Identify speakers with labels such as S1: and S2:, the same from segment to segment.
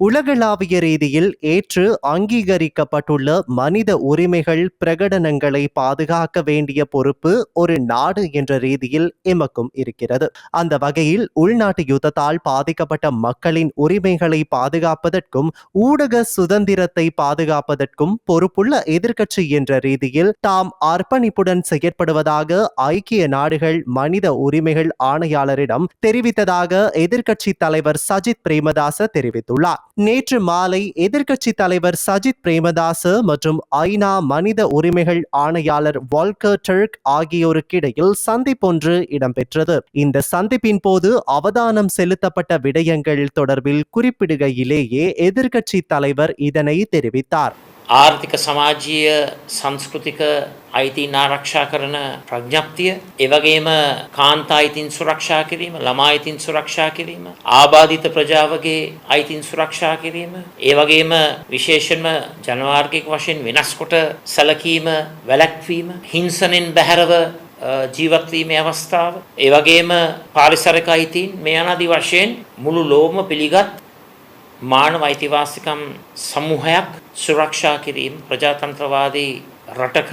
S1: உலகளாவிய ரீதியில் ஏற்று அங்கீகரிக்கப்பட்டுள்ள மனித உரிமைகள் பிரகடனங்களை பாதுகாக்க வேண்டிய பொறுப்பு ஒரு நாடு என்ற ரீதியில் எமக்கும் இருக்கிறது. அந்த வகையில் உள்நாட்டு யுத்தத்தால் பாதிக்கப்பட்ட மக்களின் உரிமைகளை பாதுகாப்பதற்கும் ஊடக சுதந்திரத்தை பாதுகாப்பதற்கும் பொறுப்புள்ள எதிர்க்கட்சி என்ற ரீதியில் தாம் அர்ப்பணிப்புடன் செயற்படுவதாக ஐக்கிய நாடுகள் மனித உரிமைகள் ஆணையாளரிடம் தெரிவித்ததாக எதிர்க்கட்சி தலைவர் சஜித் பிரேமதாச தெரிவித்துள்ளார். நேற்று மாலை எதிர்க்கட்சி தலைவர் சஜித் பிரேமதாச மற்றும் ஐநா மனித உரிமைகள் ஆணையாளர் வால்கர் டர்க் ஆகியோருக்கிடையில் சந்திப்பொன்று இடம்பெற்றது. இந்த சந்திப்பின் போது அவதானம் செலுத்தப்பட்ட விடயங்கள் தொடர்பில் குறிப்பிடுகையிலேயே எதிர்க்கட்சி தலைவர் இதனை தெரிவித்தார்.
S2: ஆர்த்திக சமாஜிய சாம்ஸ்கிருதிக අයිතින් ආරක්ෂා කරන ප්‍රඥප්තිය එවගේම කාන්තා අයිතින් සුරක්ෂා කිරීම ළමා අයිතින් සුරක්ෂා කිරීම ආබාධිත ප්‍රජාවගේ අයිතින් සුරක්ෂා කිරීම ඒ වගේම විශේෂයෙන්ම ජනවාර්ගික වශයෙන් වෙනස් කොට සැලකීම වැළැක්වීම හිංසනෙන් බැහැරව අ, ජීවත් වීමේ අවස්ථාව ඒ වගේම පාරිසරික අයිතීන් මේ අනාදි වශයෙන් මුළු ලෝකම පිළිගත් මානව අයිතිවාසිකම් සමූහයක් සුරක්ෂා කිරීම ප්‍රජාතන්ත්‍රවාදී රටක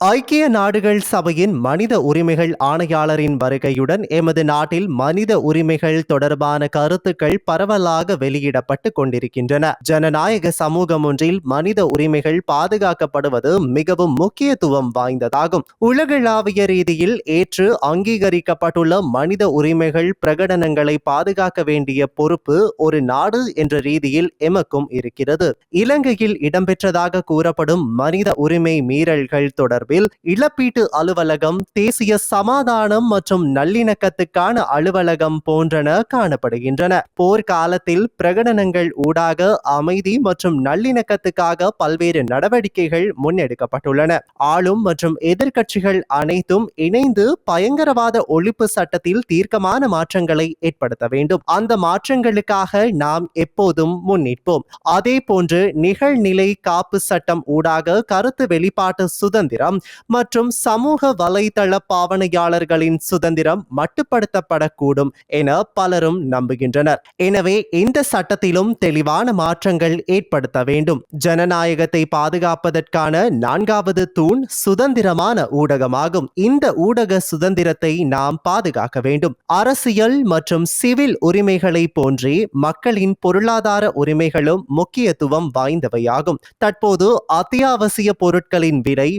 S1: ஐக்கிய நாடுகள் சபையின் மனித உரிமைகள் ஆணையாளரின் வருகையுடன் எமது நாட்டில் மனித உரிமைகள் தொடர்பான கருத்துக்கள் பரவலாக வெளியிடப்பட்டு கொண்டிருக்கின்றன. ஜனநாயக சமூகம் ஒன்றில் மனித உரிமைகள் பாதுகாக்கப்படுவது மிகவும் முக்கியத்துவம் வாய்ந்ததாகும். உலகளாவிய ரீதியில் ஏற்று அங்கீகரிக்கப்பட்டுள்ள மனித உரிமைகள் பிரகடனங்களை பாதுகாக்க வேண்டிய பொறுப்பு ஒரு நாடு என்ற ரீதியில் எமக்கும் இருக்கிறது. இலங்கையில் இடம்பெற்றதாக கூறப்படும் மனித உரிமை மீறல்கள் சார்பில் இழப்பீட்டு அலுவலகம் தேசிய சமாதானம் மற்றும் நல்லிணக்கத்துக்கான அலுவலகம் போன்றன காணப்படுகின்றன. போர்க்காலத்தில் பிரகடனங்கள் ஊடாக அமைதி மற்றும் நல்லிணக்கத்துக்காக பல்வேறு நடவடிக்கைகள் முன்னெடுக்கப்பட்டுள்ளன. ஆளும் மற்றும் எதிர்க்கட்சிகள் அனைத்தும் இணைந்து பயங்கரவாத ஒழிப்பு சட்டத்தில் தீர்க்கமான மாற்றங்களை ஏற்படுத்த வேண்டும். அந்த மாற்றங்களுக்காக நாம் எப்போதும் முன்னிற்போம். அதே போன்று நிகழ்நிலை காப்பு சட்டம் ஊடாக கருத்து வெளிப்பாட்டு சுதந்திரம் மற்றும் சமூக வலைதள பாவனையாளர்களின் சுதந்திரம் மட்டுப்படுத்தப்படக்கூடும் என பலரும் நம்புகின்றனர். எனவே இந்த சட்டத்திலும் தெளிவான மாற்றங்கள் ஏற்படுத்த வேண்டும். ஜனநாயகத்தை பாதுகாப்பதற்கான நான்காவது தூண் சுதந்திரமான ஊடகமாகும். இந்த ஊடக சுதந்திரத்தை நாம் பாதுகாக்க வேண்டும். அரசியல் மற்றும் சிவில் உரிமைகளை போன்றே மக்களின் பொருளாதார உரிமைகளும் முக்கியத்துவம் வாய்ந்தவையாகும். தற்போது அத்தியாவசிய பொருட்களின் விலை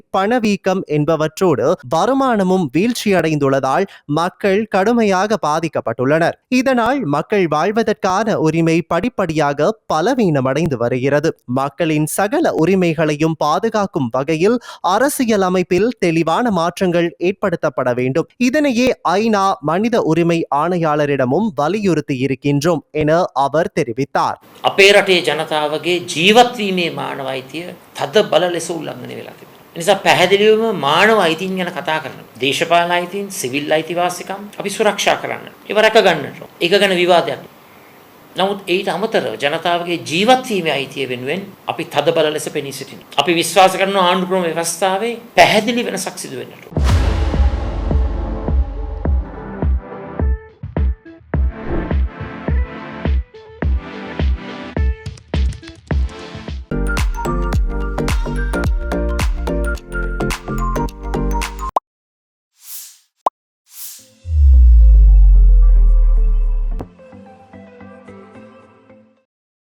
S1: பணவீக்கம் என்பவற்றோடு வருமானமும் வீழ்ச்சியடைந்துள்ளதால் மக்கள் கடுமையாக பாதிக்கப்பட்டுள்ளனர் இதனால் மக்கள் வாழ்வதற்கான உரிமை படிப்படியாக பலவீனமடைந்து வருகிறது மக்களின் சகல உரிமைகளையும் பாதுகாக்கும் வகையில் அரசியல் அமைப்பில் தெளிவான மாற்றங்கள் ஏற்படுத்தப்பட வேண்டும் இதனையே ஐநா மனித உரிமை ஆணையாளரிடமும் வலியுறுத்தி இருக்கின்றோம் என அவர் தெரிவித்தார்
S2: අපේ රටේ ජනතාවගේ ජීවත්වීමේ මානව අයිතිය තද බල ලෙස උල්ලංඝනය වෙලා තිබෙනවා. නිසා පැහැදිලිවම මානව අයිතින් ගැන කතා කරන. දේශපාලන අයිතින් සිවිල් අයිතිවාසිකම් අපි සුරක්ෂා කරන්න. ඒව රැක ගන්නට. ඒක ගැන විවාදයක්. නමුත් ඊට අමතරව ජනතාවගේ ජීවත්වීමේ අයිතිය වෙනුවෙන් අපි තද බල ලෙස පෙනී සිටිනවා. අපි විශ්වාස කරන ආණ්ඩු ක්‍රම ව්‍යවස්ථාවේ පැහැදිලි වෙනසක් සිදු වෙන්නට ඕන.